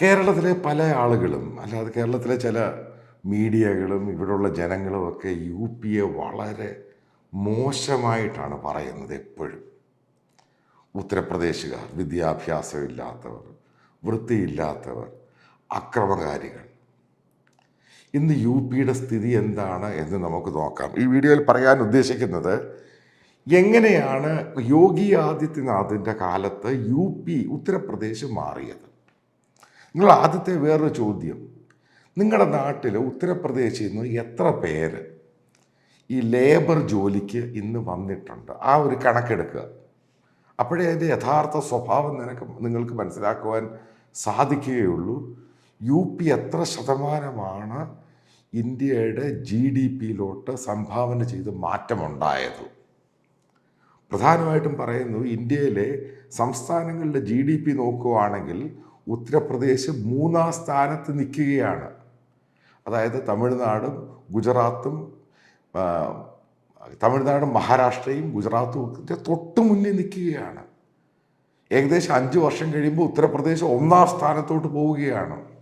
കേരളത്തിലെ പല ആളുകളും അല്ലാതെ കേരളത്തിലെ ചില മീഡിയകളും ഇവിടെയുള്ള ജനങ്ങളും ഒക്കെ യു പിയെ വളരെ മോശമായിട്ടാണ് പറയുന്നത് എപ്പോഴും. ഉത്തർപ്രദേശുകാർ വിദ്യാഭ്യാസമില്ലാത്തവർ വൃത്തിയില്ലാത്തവർ അക്രമകാരികൾ. ഇന്ന് യു പിയുടെ സ്ഥിതി എന്താണ് എന്ന് നമുക്ക് നോക്കാം. ഈ വീഡിയോയിൽ പറയാൻ ഉദ്ദേശിക്കുന്നത് എങ്ങനെയാണ് യോഗി ആദിത്യനാഥിന്റെ കാലത്ത് യു പി ഉത്തർപ്രദേശ് മാറിയത്? നിങ്ങൾ ആദ്യത്തെ വേറൊരു ചോദ്യം. നിങ്ങളുടെ നാട്ടിൽ ഉത്തർപ്രദേശിൽ നിന്ന് എത്ര പേര് ഈ ലേബർ ജോലിക്ക് ഇന്ന് വന്നിട്ടുണ്ട്? ആ ഒരു കണക്കെടുക്കുക അപ്പോഴേ അതിന്റെ യഥാർത്ഥ സ്വഭാവം നിനക്ക് നിങ്ങൾക്ക് മനസ്സിലാക്കുവാൻ സാധിക്കുകയുള്ളൂ. യു പി എത്ര ശതമാനമാണ് ഇന്ത്യയുടെ ജി ഡി പിയിലോട്ട് സംഭാവന ചെയ്ത് മാറ്റമുണ്ടായത്? പ്രധാനമായിട്ടും പറയുന്നു ഇന്ത്യയിലെ സംസ്ഥാനങ്ങളുടെ ജി ഡി പി നോക്കുകയാണെങ്കിൽ ഉത്തർപ്രദേശ് മൂന്നാം സ്ഥാനത്ത് നിൽക്കുകയാണ്. അതായത് തമിഴ്നാടും ഗുജറാത്തും തമിഴ്നാടും മഹാരാഷ്ട്രയും ഗുജറാത്തും ഒക്കെ തൊട്ട് മുന്നിൽ നിൽക്കുകയാണ്. ഏകദേശം അഞ്ച് വർഷം കഴിയുമ്പോൾ ഉത്തർപ്രദേശ് ഒന്നാം സ്ഥാനത്തോട്ട് പോവുകയാണ്.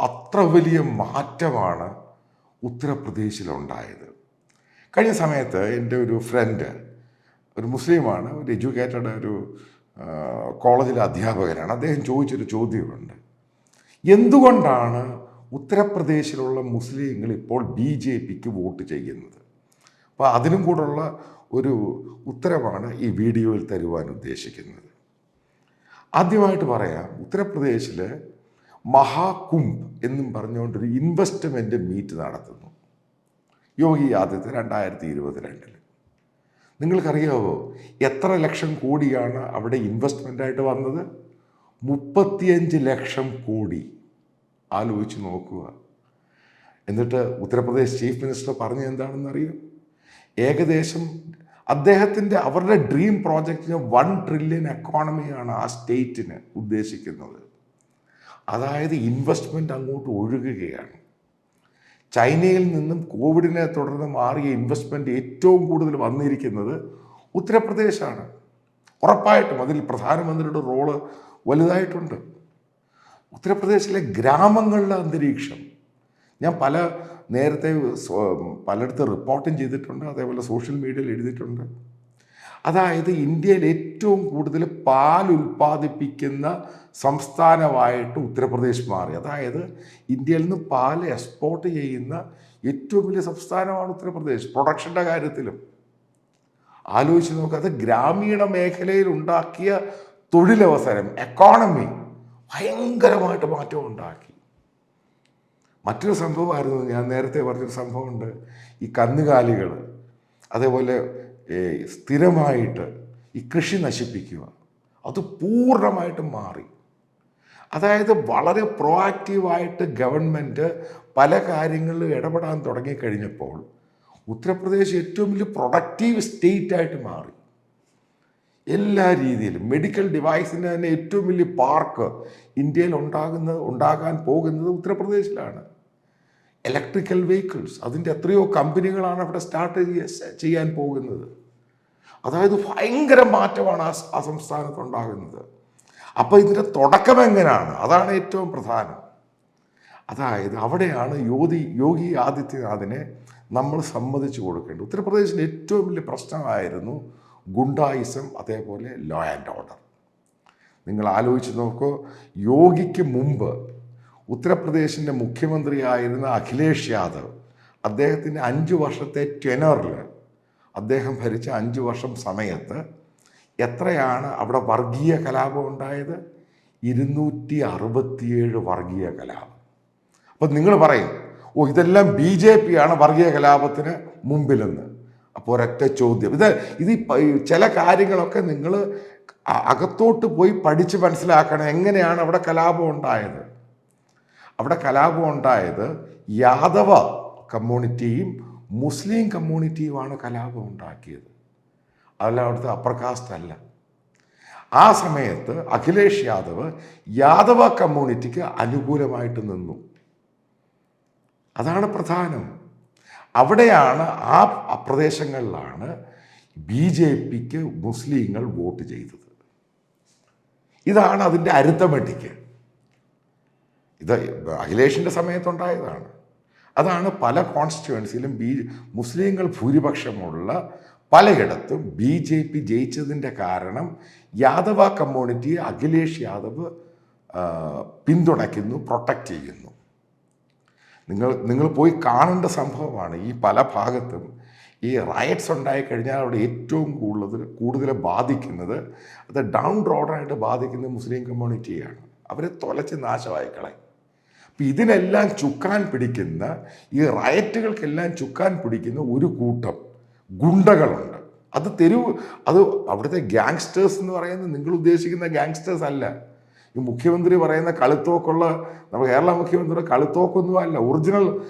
അത്ര വലിയ മാറ്റമാണ് ഉത്തർപ്രദേശിലുണ്ടായത്. കഴിഞ്ഞ സമയത്ത് എന്റെ ഒരു ഫ്രണ്ട് ഒരു മുസ്ലിമാണ് ഒരു എഡ്യൂക്കേറ്റഡ് ഒരു കോളേജിലെ അധ്യാപകരാണ്. അദ്ദേഹം ചോദിച്ചൊരു ചോദ്യമുണ്ട്. എന്തുകൊണ്ടാണ് ഉത്തർപ്രദേശിലുള്ള മുസ്ലിങ്ങൾ ഇപ്പോൾ ബി ജെ പിക്ക് വോട്ട് ചെയ്യുന്നത്? അപ്പോൾ അതിനും കൂടുള്ള ഒരു ഉത്തരവാണ് ഈ വീഡിയോയിൽ തരുവാൻ ഉദ്ദേശിക്കുന്നത്. ആദ്യമായിട്ട് പറയാം ഉത്തർപ്രദേശിൽ മഹാകുംഭ് എന്നും പറഞ്ഞുകൊണ്ടൊരു ഇൻവെസ്റ്റ്മെന്റ് മീറ്റ് നടത്തുന്നു. യോഗി ആദിത്യ രണ്ടായിരത്തി ഇരുപത്തിരണ്ടിൽ നിങ്ങൾക്കറിയാവോ എത്ര ലക്ഷം കോടിയാണ് അവിടെ ഇൻവെസ്റ്റ്മെന്റായിട്ട് വന്നത്? മുപ്പത്തിയഞ്ച് ലക്ഷം കോടി. ആലോചിച്ച് നോക്കുക. എന്നിട്ട് ഉത്തർപ്രദേശ് ചീഫ് മിനിസ്റ്റർ പറഞ്ഞ എന്താണെന്ന് അറിയും ഏകദേശം അദ്ദേഹത്തിന്റെ അവരുടെ ഡ്രീം പ്രോജക്റ്റിന് വൺ ട്രില്യൺ എക്കോണമിയാണ് ആ സ്റ്റേറ്റിന് ഉദ്ദേശിക്കുന്നത്. അതായത് ഇൻവെസ്റ്റ്മെന്റ് അങ്ങോട്ട് ഒഴുകുകയാണ്. ചൈനയിൽ നിന്നും കോവിഡിനെ തുടർന്ന് മാറിയ ഇൻവെസ്റ്റ്മെന്റ് ഏറ്റവും കൂടുതൽ വന്നിരിക്കുന്നത് ഉത്തർപ്രദേശാണ്. ഉറപ്പായിട്ടും അതിൽ പ്രധാനമന്ത്രിയുടെ റോൾ വലുതായിട്ടുണ്ട്. ഉത്തർപ്രദേശിലെ ഗ്രാമങ്ങളിലെ അന്തരീക്ഷം. ഞാൻ പല നേരത്തെ പലയിടത്ത് റിപ്പോർട്ടും ചെയ്തിട്ടുണ്ട്. അതേപോലെ സോഷ്യൽ മീഡിയയിൽ എഴുതിയിട്ടുണ്ട്. അതായത് ഇന്ത്യയിൽ ഏറ്റവും കൂടുതൽ പാൽ ഉൽപ്പാദിപ്പിക്കുന്ന സംസ്ഥാനമായിട്ട് ഉത്തർപ്രദേശ് മാറി. അതായത് ഇന്ത്യയിൽ നിന്ന് പാൽ എക്സ്പോർട്ട് ചെയ്യുന്ന ഏറ്റവും വലിയ സംസ്ഥാനമാണ് ഉത്തർപ്രദേശ്. പ്രൊഡക്ഷന്റെ കാര്യത്തിലും. ആലോചിച്ച് നോക്കുക അത് ഗ്രാമീണ മേഖലയിൽ ഉണ്ടാക്കിയ തൊഴിലവസരം എക്കോണമി ഭയങ്കരമായിട്ട് മാറ്റം ഉണ്ടാക്കി. മറ്റൊരു സംഭവമായിരുന്നു ഞാൻ നേരത്തെ പറഞ്ഞൊരു സംഭവമുണ്ട്. ഈ കന്നുകാലികൾ അതേപോലെ സ്ഥിരമായിട്ട് ഈ കൃഷി നശിപ്പിക്കുക. അത് പൂർണമായിട്ടും മാറി. അതായത് വളരെ പ്രോആക്റ്റീവായിട്ട് ഗവൺമെന്റ് പല കാര്യങ്ങളിലും ഇടപെടാൻ തുടങ്ങിക്കഴിഞ്ഞപ്പോൾ ഉത്തർപ്രദേശ് ഏറ്റവും വലിയ പ്രൊഡക്റ്റീവ് സ്റ്റേറ്റായിട്ട് മാറി. എല്ലാ രീതിയിലും മെഡിക്കൽ ഡിവൈസിന്റെ തന്നെ ഏറ്റവും വലിയ പാർക്ക് ഇന്ത്യയിൽ ഉണ്ടാകുന്നത് ഉണ്ടാകാൻ പോകുന്നത് ഉത്തർപ്രദേശിലാണ്. ഇലക്ട്രിക്കൽ വെഹിക്കിൾസ് അതിന്റെ എത്രയോ കമ്പനികളാണ് അവിടെ സ്റ്റാർട്ട് ചെയ്യാൻ പോകുന്നത്. അതായത് ഭയങ്കര മാറ്റമാണ് ആ ആ സംസ്ഥാനത്ത് ഉണ്ടാകുന്നത്. അപ്പോൾ ഇതിന്റെ തുടക്കം എങ്ങനെയാണ്? അതാണ് ഏറ്റവും പ്രധാനം. അതായത് അവിടെയാണ് യോഗി യോഗി ആദിത്യനാഥിനെ നമ്മൾ സമ്മതിച്ചു കൊടുക്കേണ്ടത്. ഉത്തർപ്രദേശിന്റെ ഏറ്റവും വലിയ പ്രശ്നമായിരുന്നു ഗുണ്ടായിസം അതേപോലെ ലോ ആൻഡ് ഓർഡർ നിങ്ങൾ ആലോചിച്ച് നോക്കൂ യോഗിക്ക് മുമ്പ് ഉത്തർപ്രദേശിന്റെ മുഖ്യമന്ത്രിയായിരുന്ന അഖിലേഷ് യാദവ് അദ്ദേഹത്തിന്റെ അഞ്ച് വർഷത്തെ ടെനറിൽ അദ്ദേഹം ഭരിച്ച അഞ്ച് വർഷം സമയത്ത് എത്രയാണ് അവിടെ വർഗീയ കലാപം ഉണ്ടായത്? ഇരുന്നൂറ്റി അറുപത്തിയേഴ് വർഗീയ കലാപം. അപ്പം നിങ്ങൾ പറയും ഓ ഇതെല്ലാം ബി ജെ പി ആണ് വർഗീയ കലാപത്തിന് മുമ്പിലെന്ന്. അപ്പോൾ ഒരൊറ്റ ചോദ്യം. ഇത് ഇത് ചില കാര്യങ്ങളൊക്കെ നിങ്ങൾ അകത്തോട്ട് പോയി പഠിച്ച് മനസ്സിലാക്കണം എങ്ങനെയാണ് അവിടെ കലാപം ഉണ്ടായത്. അവിടെ കലാപം ഉണ്ടായത് യാദവ കമ്മ്യൂണിറ്റിയും മുസ്ലിം കമ്മ്യൂണിറ്റിയുമാണ് കലാപം ഉണ്ടാക്കിയത്. അതല്ല അവിടുത്തെ അപ്പർ കാസ്റ്റ് അല്ല. ആ സമയത്ത് അഖിലേഷ് യാദവ് യാദവ കമ്മ്യൂണിറ്റിക്ക് അനുകൂലമായിട്ട് നിന്നു. അതാണ് പ്രധാനം. അവിടെയാണ് ആ പ്രദേശങ്ങളിലാണ് ബി ജെ പിക്ക് മുസ്ലിങ്ങൾ വോട്ട് ചെയ്തത്. ഇതാണ് അതിന്റെ അരുത്തമെട്ടിക്ക് ഇത് അഖിലേഷിന്റെ സമയത്തുണ്ടായതാണ്. അതാണ് പല കോൺസ്റ്റിറ്റ്യുവൻസിയിലും ബി മുസ്ലിങ്ങൾ ഭൂരിപക്ഷമുള്ള പലയിടത്തും ബി ജെ പി ജയിച്ചതിന്റെ കാരണം യാദവ കമ്മ്യൂണിറ്റി അഖിലേഷ് യാദവ് പിന്തുണയ്ക്കുന്നു പ്രൊട്ടക്റ്റ് ചെയ്യുന്നു. നിങ്ങൾ നിങ്ങൾ പോയി കാണേണ്ട സംഭവമാണ് ഈ പല ഭാഗത്തും ഈ റയറ്റ്സ് ഉണ്ടായിക്കഴിഞ്ഞാൽ അവിടെ ഏറ്റവും കൂടുതൽ കൂടുതൽ ബാധിക്കുന്നത് അത് ഡൗൺ റോഡായിട്ട് ബാധിക്കുന്നത് മുസ്ലിം കമ്മ്യൂണിറ്റിയാണ് അവരെ തുലച്ച് നാശമായി കളയും. ഇതിനെല്ലാം ചുക്കാൻ പിടിക്കുന്ന ഈ റയറ്റുകൾക്കെല്ലാം ചുക്കാൻ പിടിക്കുന്ന ഒരു കൂട്ടം ഗുണ്ടകളുണ്ട്. അത് തെരുവ് അത് അവിടുത്തെ ഗ്യാങ്സ്റ്റേഴ്സ് എന്ന് പറയുന്നത് നിങ്ങൾ ഉദ്ദേശിക്കുന്ന ഗ്യാങ്സ്റ്റേഴ്സ് അല്ല. ഈ മുഖ്യമന്ത്രി പറയുന്ന കളിത്തോക്കുള്ള നമ്മുടെ കേരള മുഖ്യമന്ത്രിയുടെ കളിത്തോക്കൊന്നും അല്ല. ഒറിജിനൽ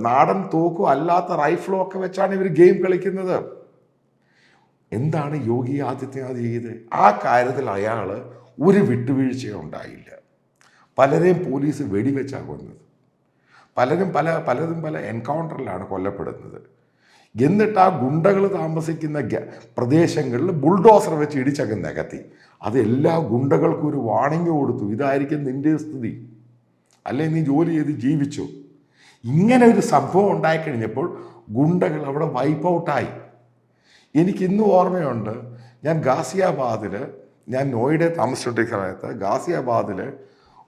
നാടൻ തോക്കും അല്ലാത്ത റൈഫിളും ഒക്കെ വെച്ചാണ് ഇവർ ഗെയിം കളിക്കുന്നത്. എന്താണ് യോഗി ആദിത്യനാഥ് ചെയ്തത്? ആ കാര്യത്തിൽ അയാൾ ഒരു വിട്ടുവീഴ്ചയും ഉണ്ടായില്ല. പലരെയും പോലീസ് വെടിവെച്ചാണ് കൊന്നത്. പലരും പല പലതും പല എൻകൗണ്ടറിലാണ് കൊല്ലപ്പെടുന്നത്. എന്നിട്ട് ആ ഗുണ്ടകൾ താമസിക്കുന്ന പ്രദേശങ്ങളിൽ ബുൾഡോസർ വെച്ച് ഇടിച്ചൊക്കെ നികത്തി. അത് എല്ലാ ഗുണ്ടകൾക്കും ഒരു വാണിംഗ് കൊടുത്തു. ഇതായിരിക്കും നിന്റെ സ്ഥിതി. അല്ലെ നീ ജോലി ചെയ്ത് ജീവിച്ചു. ഇങ്ങനെ ഒരു സംഭവം ഉണ്ടായിക്കഴിഞ്ഞപ്പോൾ ഗുണ്ടകൾ അവിടെ വൈപ്പ് ഔട്ടായി എനിക്ക് ഇന്നും ഓർമ്മയുണ്ട് ഞാൻ ഗാസിയാബാദിൽ ഞാൻ നോയിഡയിൽ താമസിച്ചിട്ടിരിക്കുന്ന സമയത്ത് ഗാസിയാബാദിൽ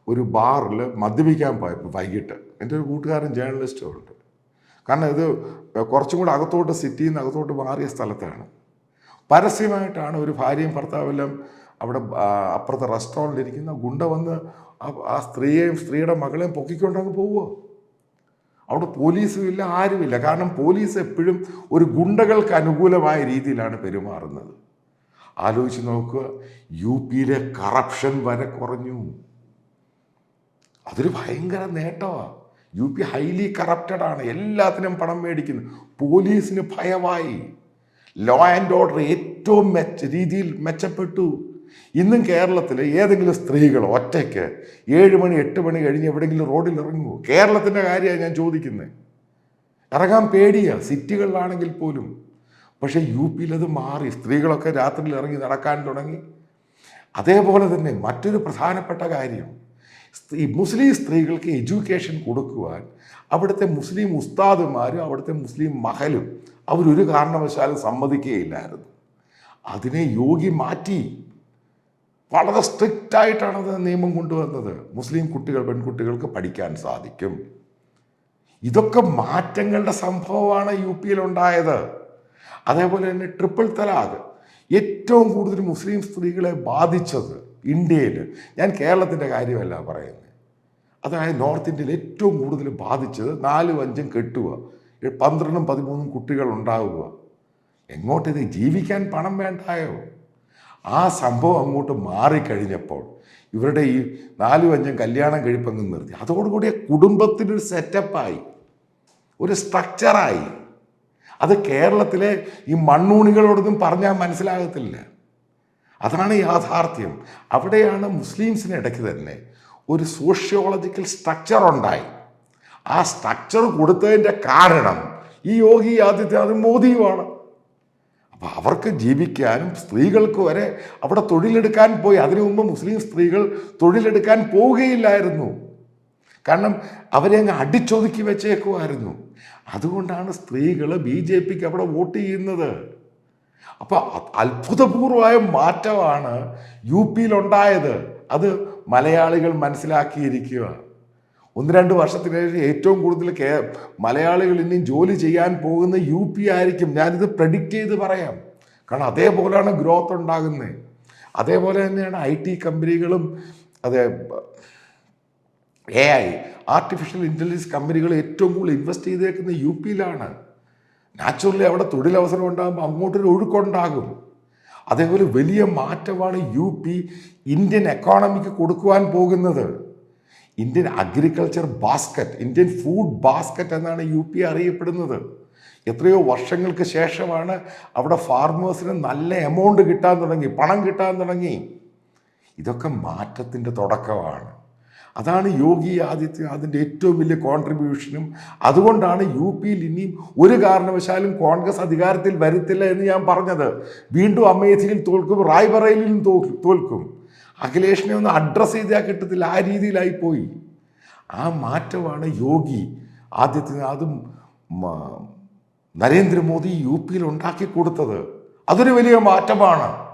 ഒരു ബാറിൽ മദ്യപിക്കാൻ പോയപ്പോൾ വൈകിട്ട് എന്റെ ഒരു കൂട്ടുകാരൻ ജേർണലിസ്റ്റും ഉണ്ട്. കാരണം ഇത് കുറച്ചും കൂടെ അകത്തോട്ട് സിറ്റിയിൽ നിന്ന് അകത്തോട്ട് മാറിയ സ്ഥലത്താണ്. പരസ്യമായിട്ടാണ് ഒരു ഭാര്യയും ഭർത്താവെല്ലാം അവിടെ അപ്പുറത്തെ റെസ്റ്റോറന്റിൽ ഇരിക്കുന്ന ഗുണ്ട വന്ന് ആ സ്ത്രീയെയും സ്ത്രീയുടെ മകളെയും പൊക്കിക്കൊണ്ടങ്ങ് പോവുക. അവിടെ പോലീസും ഇല്ല ആരുമില്ല കാരണം പോലീസ് എപ്പോഴും ഒരു ഗുണ്ടകൾക്ക് അനുകൂലമായ രീതിയിലാണ് പെരുമാറുന്നത്. ആലോചിച്ച് നോക്കുക യു പിയിലെ കറപ്ഷൻ വരെ കുറഞ്ഞു. അതൊരു ഭയങ്കര നേട്ടമാണ് യു പി ഹൈലി കറപ്റ്റഡ് ആണ്. എല്ലാത്തിനും പണം മേടിക്കുന്നു. പോലീസിന് ഭയമായി ലോ ആൻഡ് ഓർഡർ ഏറ്റവും മെച്ച രീതിയിൽ മെച്ചപ്പെട്ടു. ഇന്നും കേരളത്തിൽ ഏതെങ്കിലും സ്ത്രീകൾ ഒറ്റയ്ക്ക് ഏഴ് മണി എട്ട് മണി കഴിഞ്ഞ് എവിടെയെങ്കിലും റോഡിൽ ഇറങ്ങുമോ കേരളത്തിന്റെ കാര്യമാണ് ഞാൻ ചോദിക്കുന്നത് ഇറങ്ങാൻ പേടിയാണ് സിറ്റികളിലാണെങ്കിൽ പോലും. പക്ഷേ യു പിയിൽ അത് മാറി. സ്ത്രീകളൊക്കെ രാത്രിയിൽ ഇറങ്ങി നടക്കാൻ തുടങ്ങി. അതേപോലെ തന്നെ മറ്റൊരു പ്രധാനപ്പെട്ട കാര്യം. സ്ത്രീ മുസ്ലിം സ്ത്രീകൾക്ക് എഡ്യൂക്കേഷൻ കൊടുക്കുവാൻ അവിടുത്തെ മുസ്ലിം ഉസ്താദുമാരും അവിടുത്തെ മുസ്ലിം മഹലും അവരൊരു കാരണവശാലും സമ്മതിക്കുകയില്ലായിരുന്നു. അതിനെ യോഗി മാറ്റി. വളരെ സ്ട്രിക്റ്റ് ആയിട്ടാണ് അത് നിയമം കൊണ്ടുവന്നത്. മുസ്ലിം കുട്ടികൾ പെൺകുട്ടികൾക്ക് പഠിക്കാൻ സാധിക്കും. ഇതൊക്കെ മാറ്റങ്ങളുടെ സംഭവമാണ് യു പിയിലുണ്ടായത്. അതേപോലെ തന്നെ ട്രിപ്പിൾ തലാഖ്. ഏറ്റവും കൂടുതൽ മുസ്ലിം സ്ത്രീകളെ ബാധിച്ചത് ഇന്ത്യയിൽ. ഞാൻ കേരളത്തിന്റെ കാര്യമല്ല പറയുന്നത്. അതായത് നോർത്ത് ഇന്ത്യയിൽ ഏറ്റവും കൂടുതൽ ബാധിച്ചത് നാലും അഞ്ചും കെട്ടുക പന്ത്രണ്ടും പതിമൂന്നും കുട്ടികൾ ഉണ്ടാവുക. എങ്ങോട്ടിത് ജീവിക്കാൻ പണം വേണ്ടായോ? ആ സംഭവം അങ്ങോട്ട് മാറിക്കഴിഞ്ഞപ്പോൾ ഇവരുടെ ഈ നാലും അഞ്ചും കല്യാണം കഴിപ്പങ്ങ് നിർത്തി. അതോടുകൂടി കുടുംബത്തിനൊരു സെറ്റപ്പായി ഒരു സ്ട്രക്ചറായി അത് കേരളത്തിലെ ഈ മണ്ണൂണികളോടൊന്നും പറഞ്ഞാൽ മനസ്സിലാകത്തില്ല. അതാണ് യാഥാർത്ഥ്യം. അവിടെയാണ് മുസ്ലിംസിന് ഇടയ്ക്ക് തന്നെ ഒരു സോഷ്യോളജിക്കൽ സ്ട്രക്ചർ ഉണ്ടായി. ആ സ്ട്രക്ചർ കൊടുത്തതിന്റെ കാരണം ഈ യോഗി ആദിത്യനാഥ് മോദിയുമാണ്. അപ്പോൾ അവർക്ക് ജീവിക്കാനും സ്ത്രീകൾക്ക് വരെ അവിടെ തൊഴിലെടുക്കാൻ പോയി. അതിനു മുമ്പ് മുസ്ലിം സ്ത്രീകൾ തൊഴിലെടുക്കാൻ പോവുകയില്ലായിരുന്നു. കാരണം അവരെ അങ്ങ് അടിച്ചൊതുക്കി വെച്ചേക്കുമായിരുന്നു അതുകൊണ്ടാണ് സ്ത്രീകൾ ബി ജെ പിക്ക് അവിടെ വോട്ട് ചെയ്യുന്നത്. അപ്പോൾ അത്ഭുതപൂർവമായ മാറ്റമാണ് യു പിയിലുണ്ടായത്. അത് മലയാളികൾ മനസ്സിലാക്കിയിരിക്കുക. ഒന്ന് രണ്ട് വർഷത്തിന് ശേഷം ഏറ്റവും കൂടുതൽ കേ മലയാളികൾ ഇനി ജോലി ചെയ്യാൻ പോകുന്ന യു പി ആയിരിക്കും. ഞാനിത് പ്രഡിക്റ്റ് ചെയ്ത് പറയാം. കാരണം അതേപോലെയാണ് ഗ്രോത്ത് ഉണ്ടാകുന്നത് അതേപോലെ തന്നെയാണ് ഐ ടി കമ്പനികളും അതെ എ ഐ ആർട്ടിഫിഷ്യൽ ഇന്റലിജൻസ് കമ്പനികൾ ഏറ്റവും കൂടുതൽ ഇൻവെസ്റ്റ് ചെയ്തേക്കുന്നത് യു പിയിലാണ്. നാച്ചുറലി അവിടെ തൊഴിലവസരം ഉണ്ടാകുമ്പോൾ അങ്ങോട്ടൊരു ഒഴുക്കുണ്ടാകും. അതേപോലെ വലിയ മാറ്റമാണ് യു പി ഇന്ത്യൻ എക്കോണമിക്ക് കൊടുക്കുവാൻ പോകുന്നത്. Indian agriculture basket Indian food basket എന്നാണ് യു പി അറിയപ്പെടുന്നത്. എത്രയോ വർഷങ്ങൾക്ക് ശേഷമാണ് അവിടെ ഫാർമേഴ്സിന് നല്ല എമൗണ്ട് കിട്ടാൻ തുടങ്ങി പണം കിട്ടാൻ തുടങ്ങി. ഇതൊക്കെ മാറ്റത്തിന്റെ തുടക്കമാണ്. അതാണ് യോഗി ആദിത്യനാഥിന്റെ ഏറ്റവും വലിയ കോൺട്രിബ്യൂഷനും അതുകൊണ്ടാണ് യു പിയിൽ ഇനിയും ഒരു കാരണവശാലും കോൺഗ്രസ് അധികാരത്തിൽ വരുത്തില്ല എന്ന് ഞാൻ പറഞ്ഞത്. വീണ്ടും അമേഠിയിൽ തോൽക്കും റായ്ബറേലിലും തോൽക്കും. അഖിലേഷിനെ ഒന്ന് അഡ്രസ്സ് ചെയ്താൽ കിട്ടത്തില്ല ആ രീതിയിലായി പോയി. ആ മാറ്റമാണ് യോഗി ആദിത്യനാഥും നരേന്ദ്രമോദി യു പിയിൽ ഉണ്ടാക്കി കൊടുത്തത്. അതൊരു വലിയ മാറ്റമാണ്.